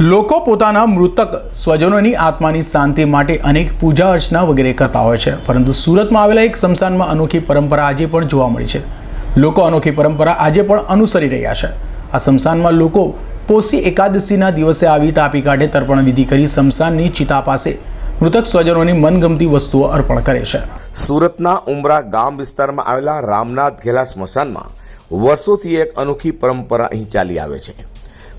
લોકો પોતાના મૃતક સ્વજનોની આત્માની શાંતિ માટે અનેક પૂજા અર્ચના વગેરે કરતા હોય છે. પરંતુ સુરતમાં આવેલા એક સ્મશાનમાં અનોખી પરંપરા આજે પણ જોવા મળી છે. લોકો અનોખી પરંપરા આજે પણ અનુસરી રહ્યા છે. આ સ્મશાનમાં લોકો પોષી એકાદશીના દિવસે આવી તાપી કાઢે તર્પણ વિધિ કરી સ્મશાનની ચિતા પાસે મૃતક સ્વજનોની મનગમતી વસ્તુઓ અર્પણ કરે છે. સુરતના ઉમરા ગામ વિસ્તારમાં આવેલા રામનાથ ઘેલા સ્મશાનમાં વર્ષોથી એક અનોખી પરંપરા અહીં ચાલી આવે છે.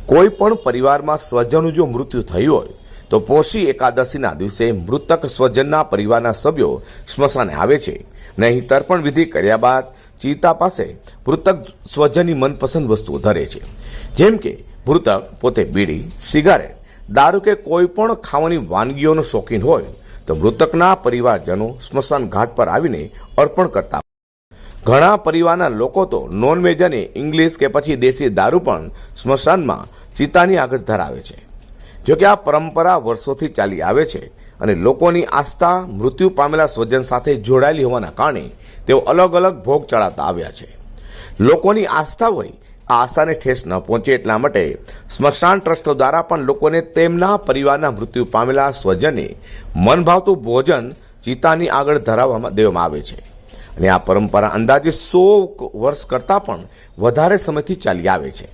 કોઈ પણ પરિવારમાં સ્વજનનું જો મૃત્યુ થયું હોય, તો પોષી એકાદશીના દિવસે મૃતક સ્વજનના પરિવારના સભ્યો સ્મશાને આવે છે નહીં તર્પણ વિધિ કર્યા બાદ ચિતા પાસે મૃતક સ્વજનની મનપસંદ વસ્તુઓ ધરે છે. જેમ કે, મૃતક પોતે બીડી, સિગારેટ, દારૂ કે કોઈ પણ ખાવાની વાનગીઓનો શોખીન હોય, તો મૃતકના પરિવારજનો સ્મશાન ઘાટ પર આવીને અર્પણ કરતા ઘણા પરિવારના લોકો તો નોનવેજ અને ઇંગ્લિશ કે પછી દેશી દારૂ પણ સ્મશાનમાં ચિતાની આગળ ધરાવે છે. જોકે આ પરંપરા વર્ષોથી ચાલી આવે છે અને લોકોની આસ્થા મૃત્યુ પામેલા સ્વજન સાથે જોડાયેલી હોવાના કારણે તેઓ અલગ અલગ ભોગ ચડાતા આવ્યા છે. લોકોની આસ્થા હોય, આ આસ્થાને ઠેસ ન પહોંચે એટલા માટે સ્મશાન ટ્રસ્ટો દ્વારા પણ લોકોને તેમના પરિવારના મૃત્યુ પામેલા સ્વજને મનભાવતું ભોજન ચિતાની આગળ ધરાવવામાં દેવામાં આવે છે. અને આ પરંપરા અંદાજે સો વર્ષ કરતાં પણ વધારે સમયથી ચાલી આવે છે.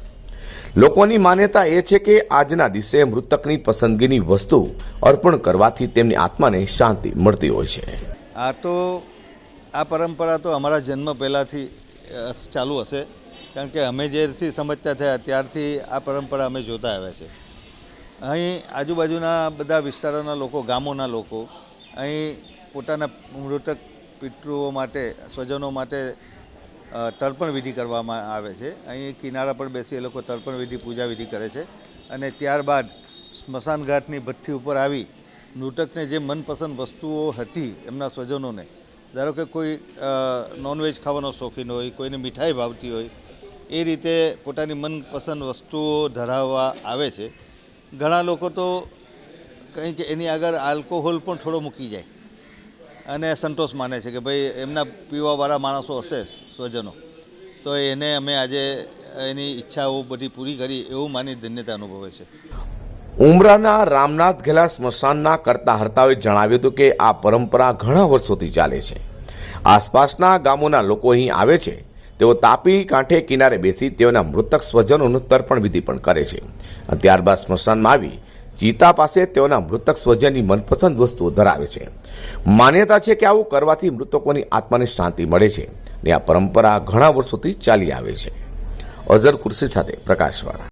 લોકોની માન્યતા એ છે કે આજના દિવસે મૃતકની પસંદગીની વસ્તુ અર્પણ કરવાથી તેમની આત્માને શાંતિ મળતી હોય છે. આ તો, આ પરંપરા તો અમારા જન્મ પહેલાંથી ચાલુ હશે. કારણ કે અમે જ્યારથી સમજતા થયા, ત્યારથી આ પરંપરા અમે જોતા આવ્યા છે. અહીં આજુબાજુના બધા વિસ્તારોના લોકો, ગામોના લોકો, અહીં પોતાના મૃતક પિતૃઓ માટે, સ્વજનો માટે તર્પણ વિધિ કરવામાં આવે છે. અહીં કિનારા પર બેસી એ લોકો તર્પણ વિધિ, પૂજા વિધિ કરે છે. અને ત્યારબાદ સ્મશાન ઘાટની ભઠ્ઠી ઉપર આવી મૃતકને જે મનપસંદ વસ્તુઓ હતી એમના સ્વજનોને, ધારો કે કોઈ નોનવેજ ખાવાનો શોખીન હોય, કોઈને મીઠાઈ ભાવતી હોય, એ રીતે પોતાની મનપસંદ વસ્તુઓ ધરાવવા આવે છે. ઘણા લોકો તો કંઈક એની આગળ આલ્કોહોલ પણ થોડો મૂકી જાય. અને સંતોષ માને છે કે ભાઈ એમના પીવાવાળા માણસો હશે સ્વજનો. તો એને અમે આજે એની ઈચ્છાઓ બધી પૂરી કરી એવું માની ધન્યતા અનુભવે છે. ઉમરાના રામનાથ ઘેલા સ્મશાનના કરતા હર્તાઓએ જણાવ્યું હતું કે આ પરંપરા ઘણા વર્ષોથી ચાલે છે. આસપાસના ગામોના લોકો અહીં આવે છે. તેઓ તાપી કાંઠે કિનારે બેસી તેઓના મૃતક સ્વજનોનું તર્પણ વિધિ પણ કરે છે. ત્યારબાદ સ્મશાનમાં આવી ચિતા પાસે તેઓના મૃતક સ્વજનની મનપસંદ વસ્તુઓ ધરાવે છે. માન્યતા છે કે આવું કરવાથી મૃતકોની આત્માને શાંતિ મળે છે અને આ પરંપરા ઘણા વર્ષોથી ચાલી આવે છે. અઝર કુર્સી સાથે પ્રકાશવાળા.